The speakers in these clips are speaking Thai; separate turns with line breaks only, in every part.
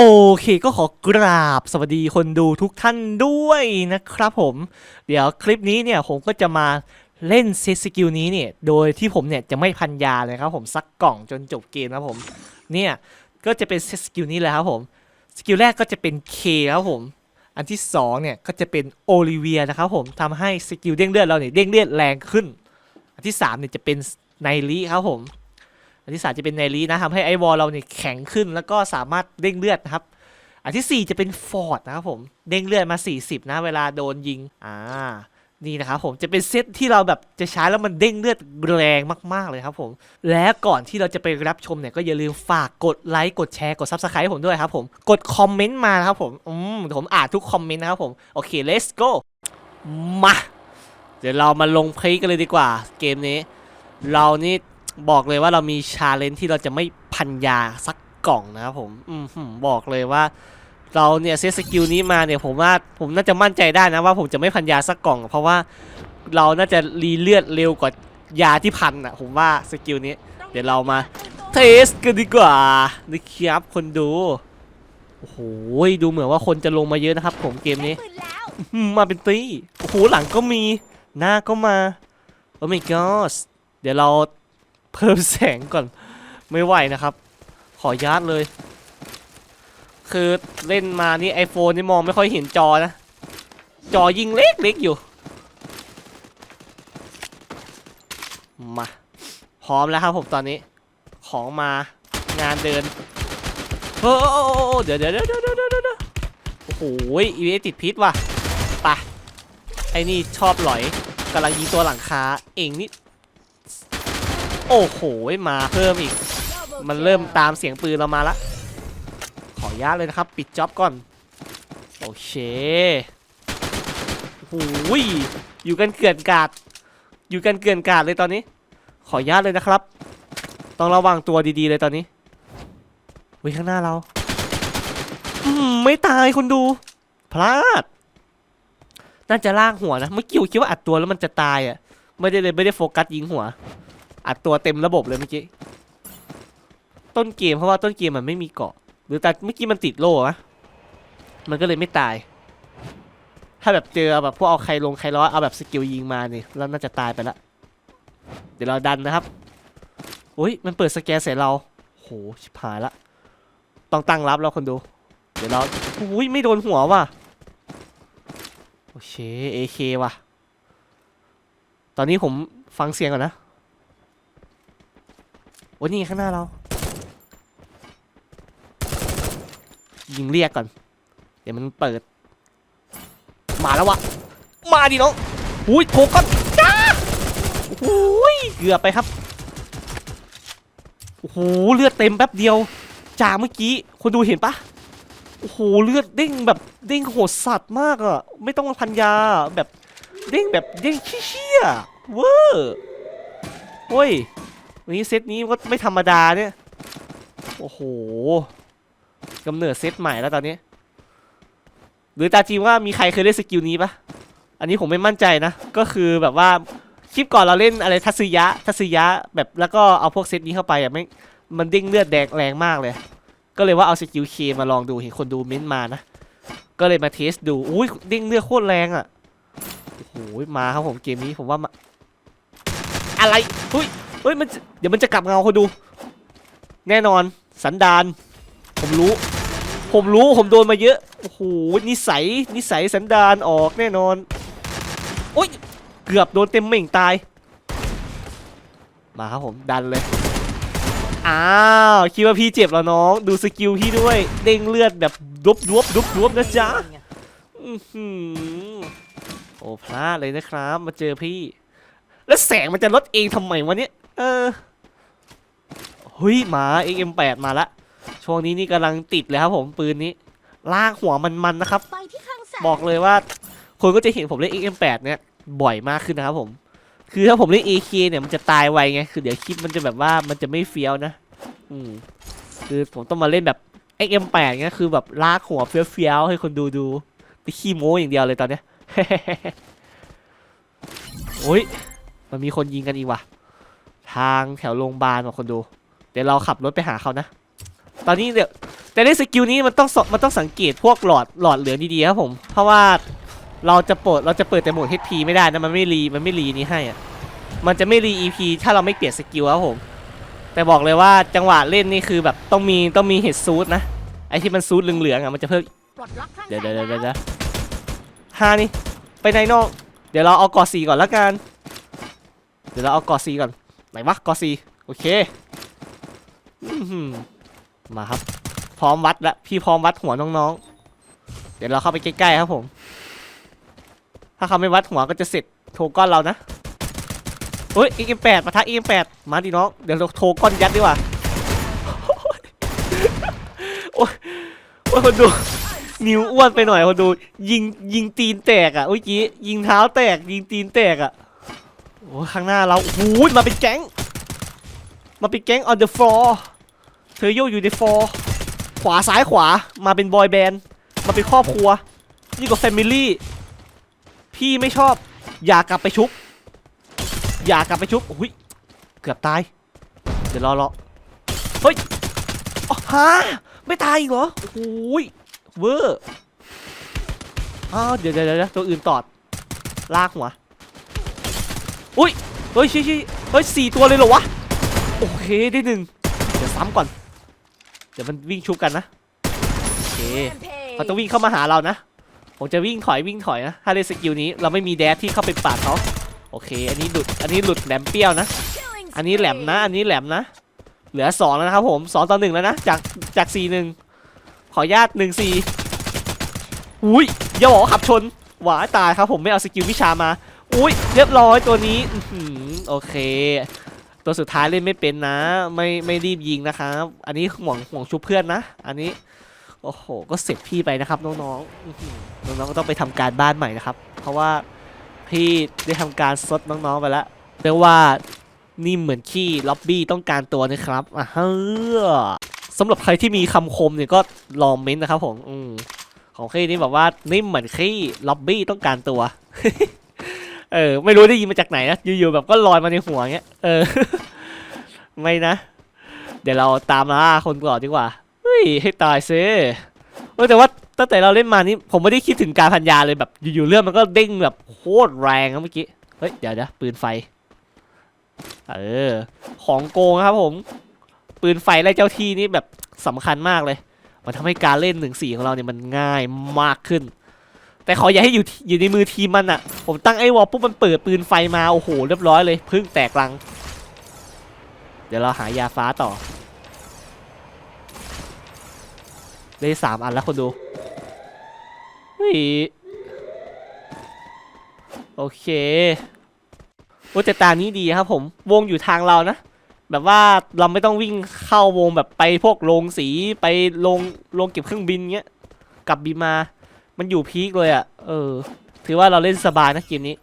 โอเคก็ขอกราบสวัสดีคนดูทุกท่านด้วยนะครับผม เดี๋ยวคลิปนี้เนี่ยผมก็จะมาเล่นเซตสกิลนี้เนี่ย โดยที่ผมเนี่ยจะไม่พันยาเลยครับผมสักกล่องจนจบเกมนะผม เนี่ยก็จะเป็นเซตสกิลนี้แหละครับผมสกิลแรกก็จะเป็น K คครับผม อันที่สองเนี่ยก็จะเป็นโอลิเวียนะครับผมทำให้สกิลเด้งเลือดเราเนี่ยเด้งเลือดแรงขึ้น อันที่สามเนี่ยจะเป็นไนลีครับผม อันที่สามจะเป็นไนลีนะทำให้ไอวอลเราเนี่ยแข็งขึ้นแล้วก็สามารถเด้งเลือดนะครับ อันที่ 4 จะเป็นฟอร์ดนะครับผมเด้งเลือดมา 40 นะเวลาโดนยิงอ่านี่นะครับผมจะเป็นเซตที่เราแบบจะใช้แล้วมันเด้งเลือดแรงมากๆเลยครับผม และก่อนที่เราจะไปรับชมเนี่ยก็อย่าลืมฝากกดไลค์กดแชร์กด Subscribe ผมด้วยครับผม กดคอมเมนต์มานะครับผมอืมเดี๋ยวผมอ่านทุกคอมเมนต์นะครับผม โอเค let's go มา เดี๋ยวเรามาลงเพลย์กันเลยดีกว่าเกมนี้ เรานี่ บอกเลยว่าเรามีชาเลนจ์ที่เราจะไม่พันยาสักกล่องนะครับผมอืมบอกเลยว่า เราเนี่ยเซตสกิลนี้มาเนี่ยผมว่าผมน่าจะมั่นใจได้นะว่าผมจะไม่พันยาสักกล่อง เพราะว่าเราน่าจะรีเลือดเร็วกว่ายาที่พันอะ ผมว่าสกิลนี้ เดี๋ยวเรามาเทสกันดีกว่านะครับคนดูโอ้โหดูเหมือนว่าคนจะลงมาเยอะนะครับ ผมเกมนี้มมาเป็นตีโอ้โหหลังก็มีหน้าก็มาโอ้ my god เดี๋ยวเรา เพิ่มแสงก่อนไม่ไหวนะครับ ขอยัดเลย คือเล่นมานี่ iPhone นี่มองไม่ค่อยเห็นจอนะ จอยิงเล็กเล็กอยู่ มา พร้อมแล้วครับผมตอนนี้ ของมางานเดินโอ้โอ้โอ้โอ้เดี๋ยวเดี๋ยวเดี๋ยวเดี๋ยวเดี๋ยวโอ้โหอีเวติดพิษว่ะไปะไอ้นี่ชอบหลอยกำลังยิงตัวหลังคาเองนี่ โอ้โหมาเพิ่มอีก มันเริ่มตามเสียงปืนเรามาละ ขออนุญาตเลยนะครับ ปิดจ็อบก่อน โอเคโอ้โหยอยู่กันเกลื่อนกาด อยู่กันเกลื่อนกาดเลยตอนนี้ ขออนุญาตเลยนะครับ ต้องระวังตัวดีๆเลยตอนนี้วิข้างหน้าเราอืมไม่ตายคนดู พลาด น่าจะล่ากหัวนะ เมื่อกี้คิดว่าอัดตัวแล้วมันจะตายอะ ไม่ได้เลยไม่ได้โฟกัสยิงหัว อัดตัวเต็มระบบเลยเมื่อกี้ ต้นเกมเพราะว่าต้นเกมมันไม่มีเกาะ หรือแต่เมื่อกี้มันติดโล่อะมันก็เลยไม่ตาย ถ้าแบบเจอแบบพวกเอาใครลงใครร้อยเอาแบบสกิลยิงมาเนี่ยแล้วน่าจะตายไปละ เดี๋ยวเราดันนะครับอุ้ยมันเปิดสแกนใส่เรา โหชิบหายละ ต้องตั้งรับแล้วคนดู เดี๋ยวเราอุ้ยไม่โดนหัวว่ะ โอเคเอเคว่ะ ตอนนี้ผมฟังเสียงก่อนนะ โอ้ยนี่ข้างหน้าเรา ยิงเรียกก่อน เดี๋ยวมันเปิด มาแล้ววะ มาดิน้องอุ้ยโถก่อนจ้าอุ้ยเกือบไปครับ โอ้โหเลือดเต็มแป๊บเดียว จากเมื่อกี้คนดูเห็นปะโอ้โหเลือดเด้งแบบเด้งโหดสัตว์มากอะไม่ต้องพันยาแบบเด้งแบบเด้งเชี่ยเวอร์โอ้ย วันนี้เซตนี้ก็ไม่ธรรมดาเนี่ย โอ้โหกำเนิดเซตใหม่แล้วตอนนี้ หรือตาจีว่ามีใครเคยเล่นสกิลนี้ปะอันนี้ผมไม่มั่นใจนะ ก็คือแบบว่าคลิปก่อนเราเล่นอะไรทัศยะทัศยะแบบแล้วก็เอาพวกเซตนี้เข้าไปอะไม่มันเด้งเลือดแดงแรงมากเลย ก็เลยว่าเอาสกิลเคมาลองดูเห็นคนดูเม้นต์มานะ ก็เลยมาเทสดูอุ้ยเด้งเลือดโคตรแรงอะโอ้โหมาครับผมเกมนี้ผมว่ามาอะไรเฮ้ย ฮ้ยมันเดี๋ยวมันจะกลับเงาคนดู แน่นอนสันดานผมรู้ ผมรู้ผมโดนมาเยอะโอ้โหนิสัยนิสัยสันดานออกแน่นอนโอ้ยเกือบโดนเต็มเหม่งตาย มาครับผมดันเลยอ้าวคิดว่าพี่เจ็บแล้วน้องดูสกิลพี่ด้วยเด้งเลือดแบบดบดบดบดบนะจ๊ะโอ้พลาดเลยนะครับ มาเจอพี่ แล้วแสงมันจะลดเองทำไมวะเนี่ย เออเฮ้ยหมา XM8 มาละ ช่วงนี้นี่กำลังติดเลยครับผมปืนนี้ ลากหัวมันๆนะครับ
ไปที่ข้างแสง
บอกเลยว่าคนก็จะเห็นผมเล่น XM8 เนี่ยบ่อยมากขึ้นนะครับผม คือถ้าผมเล่น AK เนี่ยมันจะตายไวไง คือเดี๋ยวคลิปมันจะแบบว่ามันจะไม่เฟี้ยวนะ อืม คือผมต้องมาเล่นแบบ XM8 เนี่ยคือแบบลากหัวเฟี้ยวๆให้คนดูดูนี่ขี้โม้อย่างเดียวเลยตอนเนี้ย โอ้ยมันมีคนยิงกันอีกว่ะ ทางแถวโรงพยาบาลว่ะคนดู เดี๋ยวเราขับรถไปหาเขานะ ตอนนี้เดี๋ยวแต่ในสกิลนี้มันต้องสมันต้องสังเกตพวกหลอดหลอดเหลืองดีๆครับผม เพราะว่าเราจะเปิดเราจะเปิดแต่โหมด HP ไม่ได้นะมันไม่รีมันไม่รีนี้ให้อะมันจะไม่รี EP ถ้าเราไม่เปลี่ยนสกิลครับผม แต่บอกเลยว่าจังหวะเล่นนี่คือแบบต้องมีต้องมีเห็ดซูดนะไอที่มันซูดเหลืองๆอะมันจะเพิ่มเดี๋ยวเดี๋ยวเดี๋ยวฮานี่ไปไหนนองเดี๋ยวเราเอากอสีก่อนละกัน เดี๋ยวเราเอากอสีก่อน นวะกอสีโอเคมาครับ พร้อมวัดแล้วพี่พร้อมวัดหัวน้องๆ เดี๋ยวเราเข้าไปใกล้ๆครับผม ถ้าเขาไม่วัดหัวก็จะเสร็จโทก้อนเรานะเฮ้ย EM8 ปดปะทะ EM8 มาดิน้องเดี๋ยวเราโทก้อนยัดดีกว่าโอ้ยโอ้ยคนดูนิ้วอ้วนไปหน่อยคนดู ยิงยิงตีนแตกอะเมื่อกี้ยิงเท้าแตกยิงตีนแตกอะ โอ้ข้างหน้าเราโอ้โหมาเป็นแก๊ง มาเป็นแก๊ง on the floor เธอโยกอยู่ใน floor ขวาซ้ายขวา มาเป็นบอยแบนด์ มาเป็นครอบครัว นี่ก็แฟมิลี่ พี่ไม่ชอบ อย่ากลับไปชุบ อย่ากลับไปชุบอุ้ย เกือบตาย เดี๋ยวรอรอเฮ้ยอ๋อฮะไม่ตายอีกเหรอ โอ้ย เวอร์อ้าวเดี๋ยวเดี๋ยวเดี๋ยวตัวอื่นตอด ลากหัว อุ้ยเฮ้ยชี้ชี้เฮ้ยสี่ตัวเลยเหรอวะโอเคได้หนึ่งเดี๋ยวซ้ำก่อน เดี๋ยวมันวิ่งชุบกันนะโอเคเขาจะวิ่งเข้ามาหาเรานะ ผมจะวิ่งถอยวิ่งถอยนะถ้าเลสกิลนี้เราไม่มีแดชที่เข้าไปปาดเขาโอเค อันนี้หลุดอันนี้หลุดแหลมเปรี้ยวนะ อันนี้แหลมนะ อันนี้แหลมนะ เหลือสองแล้วนะครับผมสองต่อหนึ่งแล้วนะจากจากสี่หนึ่งขอญาตหนึ่งสี่อุ้ยอย่าบอกขับชนหวาตายครับผมไม่เอาสกิลวิชามา อุ้ยเรียบร้อยตัวนี้โอเค ตัวสุดท้ายเล่นไม่เป็นนะ ไม่ไม่รีบยิงนะครับ อันนี้ห่วงห่วงชุบเพื่อนนะ อันนี้ โอ้โห ก็เสร็จพี่ไปนะครับน้องๆน้องๆก็ต้องไปทำการบ้านใหม่นะครับ เพราะว่าพี่ได้ทำการซดน้องๆไปแล้วเรียกว่านี่เหมือนขี้ล็อบบี้ต้องการตัวนะครับอะเฮ้อสำหรับใครที่มีคำคมเนี่ยก็ลองเม้นนะครับผมอืมของขี้นี่แบบว่านิ่มเหมือนขี้ล็อบบี้ต้องการตัว เออ ไม่รู้ได้ยินมาจากไหนนะอยู่ๆแบบก็ลอยมาในหัวเงี้ยเออ ไม่นะ เดี๋ยวเราตามล่าคนก่อนดีกว่าเฮ้ยให้ตายซิเออแต่ว่าตั้งแต่เราเล่นมานี่ผมไม่ได้คิดถึงการพันยาเลยแบบอยู่ๆเรื่องมันก็เด้งแบบโคตรแรงอะเมื่อกี้เฮ้ยเดี๋ยวนะปืนไฟ เออ ของโกงครับผม ปืนไฟไล่เจ้าที่นี่แบบสำคัญมากเลย มันทำให้การเล่นหนึ่งสี่ของเราเนี่ยมันง่ายมากขึ้น แต่ขออย่าให้อยู่อยู่ในมือทีมมันอะผมตั้งไอ้วอลปุ๊บมันเปิดปืนไฟมาโอ้โหเรียบร้อยเลยพึ่งแตกลัง เดี๋ยวเราหายาฟ้าต่อได้สามอันแล้วคนดูเฮ้ยโอเคโอ้แต่ตานี้ดีครับผมวงอยู่ทางเรานะ แบบว่าเราไม่ต้องวิ่งเข้าวงแบบไปพวกโรงสีไปโรงโรงเก็บเครื่องบินเงี้ยกลับบินมา มันอยู่พีคเลยอะ่ะ เออ ถือว่าเราเล่นสบายนะเกมนี้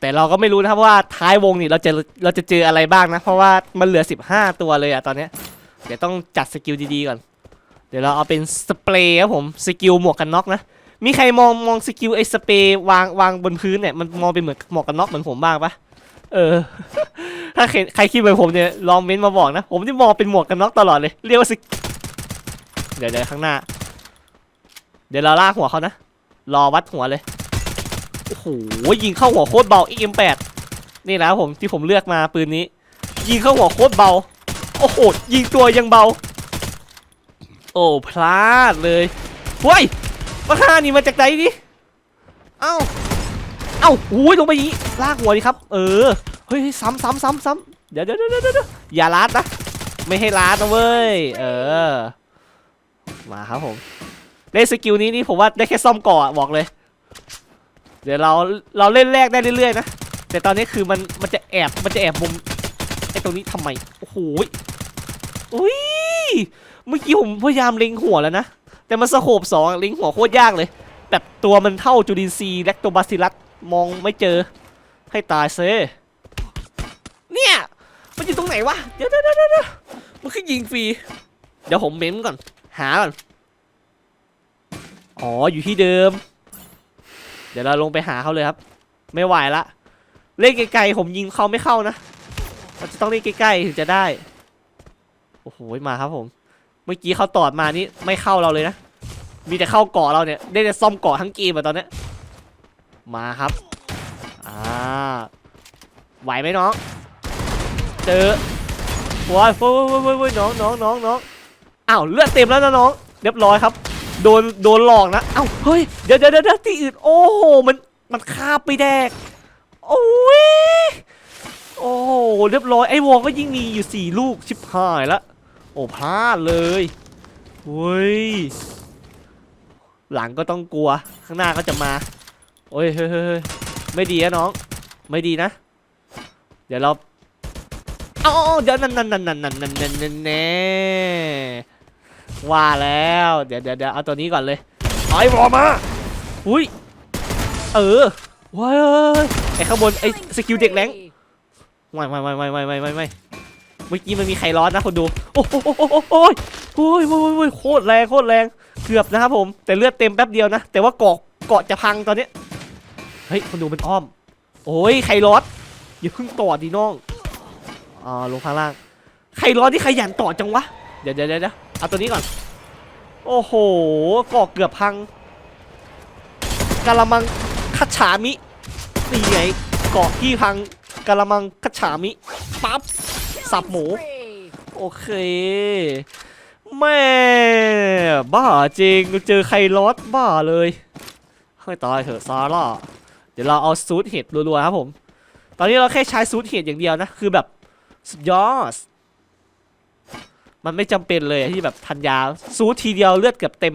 แต่เราก็ไม่รู้นะครับว่าท้ายวงนี่เราจะเราจะเจออะไรบ้างนะ เพราะว่ามันเหลือ 15 ตัวเลยอะตอนนี้เดี๋ยวต้องจัดสกิลดีๆก่อน เดี๋ยวเราเอาเป็นสเปรย์ครับผม สกิลหมวกกันน็อกนะ มีใครมองมองสกิลไอ้สเปรย์วางวางบนพื้นเนี่ยมันมองเป็นเหมือนหมวกกันน็อกเหมือนผมบ้างปะเออ ถ้าใครคิดเหมือนผมเนี่ยลองเม้นมาบอกนะ ผมที่มองเป็นหมวกกันน็อกตลอดเลย เรียกว่าสกเดี๋ยวเดี๋ยวข้างหน้า เดี๋ยวเราลากหัวเขานะ รอวัดหัวเลย โอ้โห ยิงเข้าหัวโคตรเบา EM8 นี่นะผมที่ผมเลือกมาปืนนี้ ยิงเข้าหัวโคตรเบา โอ้โห ยิงตัวยังเบา โอ้พลาดเลยเฮ้ยมาฆ่านี่มาจากไหนดิเอ้า เอ้าโอ้ยลงไปอยางนี้ ลากหัวดิครับ เออ เฮ้ยซ้ำซ้ำซ้ำซ้ำเดี๋ยวเดี๋ยวเดี๋ยวเดี๋ยวอย่าลาดนะ ไม่ให้ลาดนะเว้ย เออ มาครับผม เล่นสกิลนี้นี่ผมว่าได้แค่ซ่อมก่ออะบอกเลย เดี๋ยวเราเราเล่นแรกได้เรื่อยๆนะ แต่ตอนนี้คือมันมันจะแอบมันจะแอบมุมไอ้ตรงนี้ทำไม โอ้โหอุ้ยเมื่อกี้ผมพยายามเล็งหัวแล้วนะ แต่มันสโคบสองเล็งหัวโคตรยากเลย แบบตัวมันเท่าจูดินซีแลคโตบาซิลัสมองไม่เจอ ให้ตายเซเนี่ย มันอยู่ตรงไหนวะ เดี๋ยวเดี๋ยวเดี๋ยวเดี๋ยวมันคือยิงฟรี เดี๋ยวผมเม้มก่อน หาก่อน อ๋ออยู่ที่เดิม เดี๋ยวเราลงไปหาเขาเลยครับ ไม่ไหวละ เล่นไกลๆผมยิงเขาไม่เข้านะมันจะต้องเล่นใกล้ๆถึงจะได้ โอ้โหมาครับผม เมื่อกี้เขาตอดมานี่ไม่เข้าเราเลยนะ มีแต่เข้าเกาะเราเนี่ยได้แต่ซ่อมเกาะทั้งเกมอะตอนเนี้ยมาครับ อ่า ไหวไหมน้อง เจอโว้ยโว้ยโว้ยโว้ยโว้ยน้องน้องน้องน้องอ้าวเลือดเต็มแล้วนะน้อง เรียบร้อยครับ โดนโดนหลอกนะ เอ้าเฮ้ยเดี๋ยวเดี๋ยวเดี๋ยวที่อื่นโอ้โหมันมันคาบไปแดกโอ้ยโอ้โหเรียบร้อยไอ้วองก็ยิ่งมีอยู่สี่ลูกชิบหายละโอ้พลาดเลยเฮ้ยหลังก็ต้องกลัวข้างหน้าก็จะมาโอ้ยเฮ้ยไม่ดีนะน้อง ไม่ดีนะ เดี๋ยวเราอ๋อเดี๋ยวนั่นนั่นนั่นนั่นนั่นนั่นนั่น ว่าแล้ว เดี๋ยวเดี๋ยวเดี๋ยวเอาตัวนี้ก่อนเลยเอาไอ้วอมา อุ้ย เออว้ายเอ้ยไอ้ข้างบนไอ้สกิลเด็กแรงไม่ไม่ไม่ไม่ไม่ไม่ไม่ไม่เมื่อกี้มันมีใครร้อนนะคนดู โอ้โหโอ้ยโอ้ยโอ้ยโอ้ยโอ้ยโคตรแรงโคตรแรง เกือบนะครับผม แต่เลือดเต็มแป๊บเดียวนะ แต่ว่าเกาะเกาะจะพังตอนเนี้ยเฮ้ยคนดูมันอ้อม โอ้ยใครร้อนอย่าเพิ่งต่อดีน้อง อ่าลงข้างล่าง ใครร้อนที่ขยันต่อจังวะ เดี๋ยวเดี๋ยวเดี๋ยว เอาตัวนี้ก่อน โอ้โหเกาะเกือบพังกะละมังคัจฉามินี่ไงเกาะที่พังกะละมังคัจฉามิปั๊บสับหมู โอเคแม่บ้าจริงเจอใครลอดบ้าเลยให้ยตายเถอะซาร่าเดี๋ยวเราเอาซูทเห็ดรัวๆครับผม ตอนนี้เราแค่ใช้ซูทเห็ดอย่างเดียวนะ คือแบบสุดยอด มันไม่จำเป็นเลยที่แบบทันยาซูทีเดียวเลือดเกือบเต็ม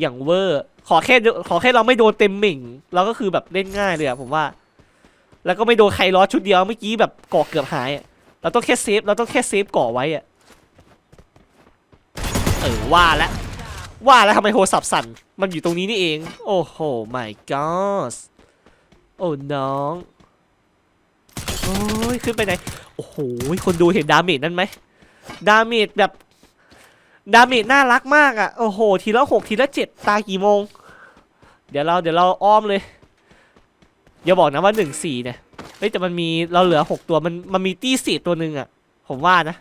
อย่างเวอร์ ขอแค่ขอแค่เราไม่โดนเต็มหมิ่งเราก็คือแบบเล่นง่ายเลยอะผมว่า แล้วก็ไม่โดนใครล้อชุดเดียวเมื่อกี้แบบก่อเกือบหายอะเราต้องแค่เซฟเราต้องแค่เซฟก่อไว้อะเออว่าแล้วว่าแล้วทำไมโทรศัพท์สั่น มันอยู่ตรงนี้นี่เอง โอ้โห my god โอ้น้อง โอ้ย ขึ้นไปไหน โอ้โห คนดูเห็นดาเมจนั่นไหม ดาเมจแบบ ดาเมจน่ารักมากอะ่ะ โอ้โห ทีละหกทีละเจ็ดตายกี่โมง เดี๋ยวเราเดี๋ยวเราอ้อมเลย อย่าบอกนะว่าหนึ่งสี่เนี่ยเฮ้ยแต่มันมีเราเหลือหกตัวมันมันมีตี้สี่ตัวหนึ่งอะผมว่านะ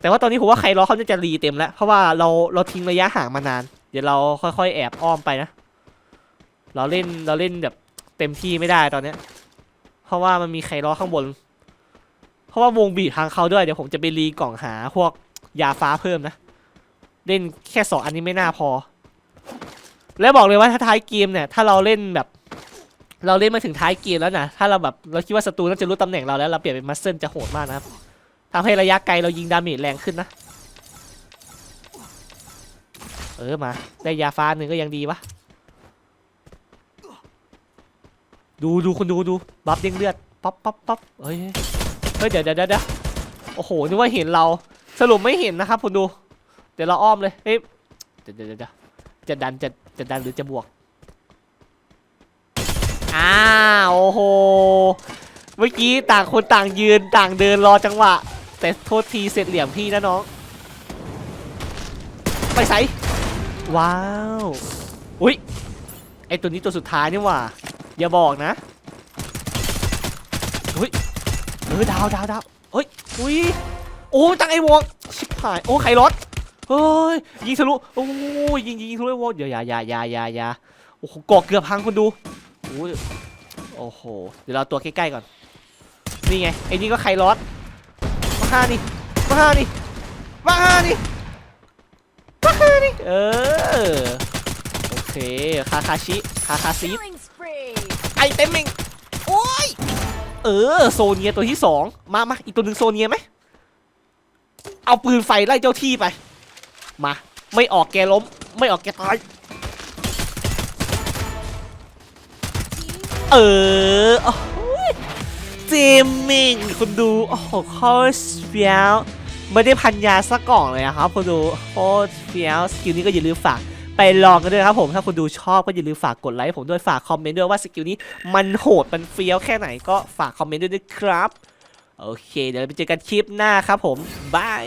แต่ว่าตอนนี้ผมว่าใครรอเขาจะรีเต็มแล้ว เพราะว่าเราเราทิ้งระยะห่างมานาน เดี๋ยวเราค่อยๆ แอบอ้อมไปนะ เราเล่นเราเล่นแบบเต็มที่ไม่ได้ตอนเนี้ย เพราะว่ามันมีใครรอข้างบน เพราะว่าวงบีบทางเขาด้วยเดี๋ยวผมจะไปรีกล่องหาพวกยาฟ้าเพิ่มนะ เล่นแค่สองอันนี้ไม่น่าพอ แล้วบอกเลยว่าถ้าท้ายเกมเนี่ย ถ้าเราเล่นแบบ เราเล่นมาถึงท้ายเกมแล้วนะถ้าเราแบบเราคิดว่าศัตรูน่าจะรู้ตำแหน่งเราแล้วเราเปลี่ยนเป็นมัสเซิลจะโหดมากนะครับทำให้ระยะไกลเรายิงดาเมจแรงขึ้นนะเออมา ได้ยาฟ้าหนึ่งก็ยังดีวะดูดูคนดูดูบัฟเด้งเลือดปั๊บปั๊บปั๊บเฮ้ย ฮ้ยเดี๋ยวเดี๋ยวเดี๋ยวโอ้โหนึกว่าเห็นเราสรุปไม่เห็นนะครับคุณดู เดี๋ยวเราอ้อมเลยเฮ้ยเดี๋ยวเดี๋ยวเดี๋ยวจะดันจะจะดันหรือจะบวกอ้าวโอ้โหเมื่อกี้ต่างคนต่างยืนต่างเดินรอจังหวะ แต่โทษทีเสร็จเหลี่ยมพี่นะน้อง ไปใส่ว้าว อุ้ยไอตัวนี้ตัวสุดท้ายนี่หว่า อย่าบอกนะอุ้ยเออดาวดาวดาวเฮ้ยอุ้ยโอ้ตั้งไอวงชิบหายโอ้ไข่รถเฮ้ยยิงทะลุโอ้ยยิงยิงทะลุไอวงเดี๋ยวอย่าอย่าอย่าอย่าอย่าโอ้โหกอกเกือบพังคนดูโอ้ยโอ้โหเดี๋ยวเราตัวใกล้ๆก่อนนี่ไงไอ้นี่ก็ไคลอสมาห้านี่มาห้านี่มาห้านี่มาห้านี่เออโอเคคาคาชิคาคาซิ
Killing spree.
ไอเต็มเองโอ้ย เออโซเนียตัวที่สองมามาอีกตัวหนึ่งโซเนียไหมเอาปืนไฟไล่เจ้าที่ไป มา ไม่ออกแกล้ม ไม่ออกแกตายเออเจมมิงคุณดู โอ้โหโคตรเฟี้ยวไม่ได้พันยาสักกล่องเลยนะครับคุณดูโคตรเฟี้ยวสกิลนี้ก็อย่าลืมฝาก ลองกันด้วยครับผมถ้าคุณดูชอบก็อย่าลืมฝากกดไลค์ผมด้วยฝากคอมเมนต์ด้วยว่าสกิลนี้มันโหดมันเฟี้ยวแค่ไหนก็ฝากคอมเมนต์ด้วยนะครับ โอเค เดี๋ยวเราไปเจอกันคลิปหน้าครับผมบาย